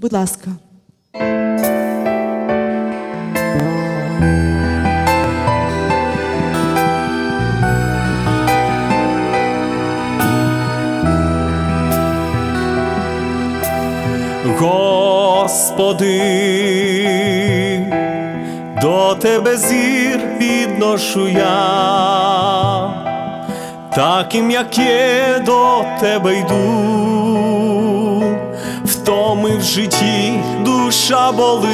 Будь ласка. Господи, до тебе зір підношу я, таким, як є, до тебе йду, в житті душа болить,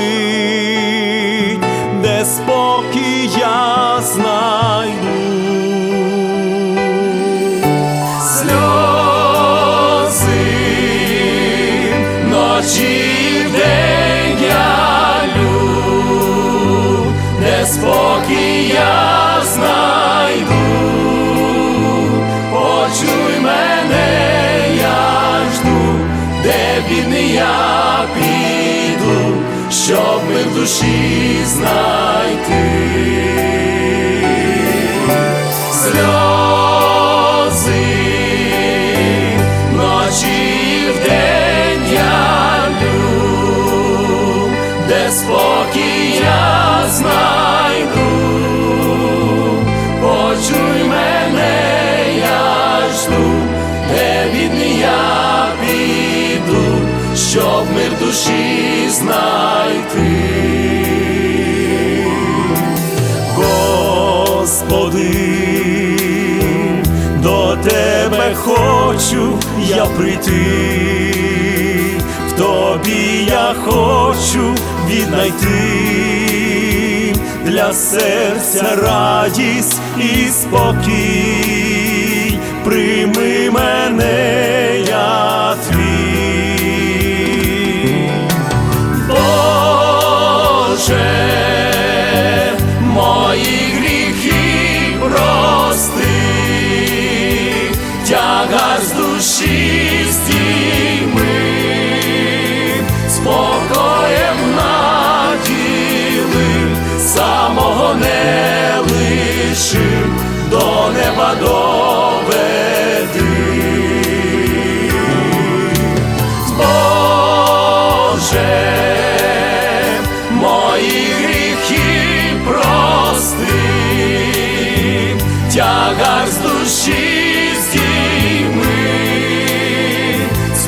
де спокій я знайду. Сльози ночі в день я лю, де спокій я знайду, почуй мене, я жду, бідний я щоб ми в душі знайти. Сльози ночі в день я лю, де спокій я знайду, почуй мене, я жду, де бідний я піду, щоб мир душі знайти. Господи, до тебе хочу я прийти, в тобі я хочу віднайти. Для серця радість і спокій, прийми мене,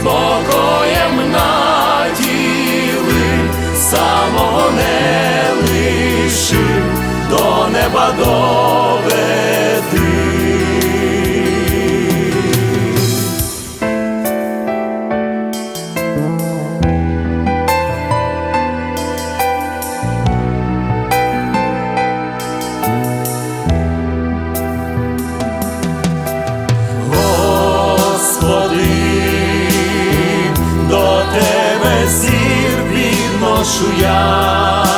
спокоєм наділи, самого не лишив, до неба доведи. Підношу я,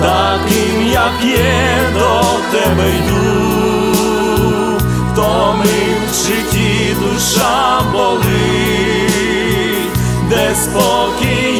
таким, як є, до тебе йду, в житті душа болить, де спокій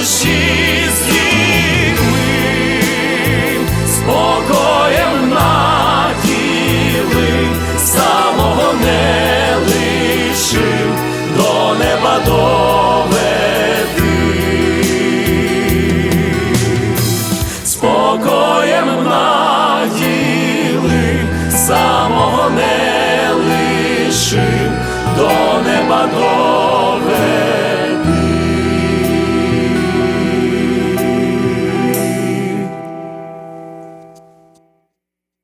тягар з душі спокоєм наділи, самого не лишив, до неба доведи. спокоєм наділи, самого не лишив, до неба доведи.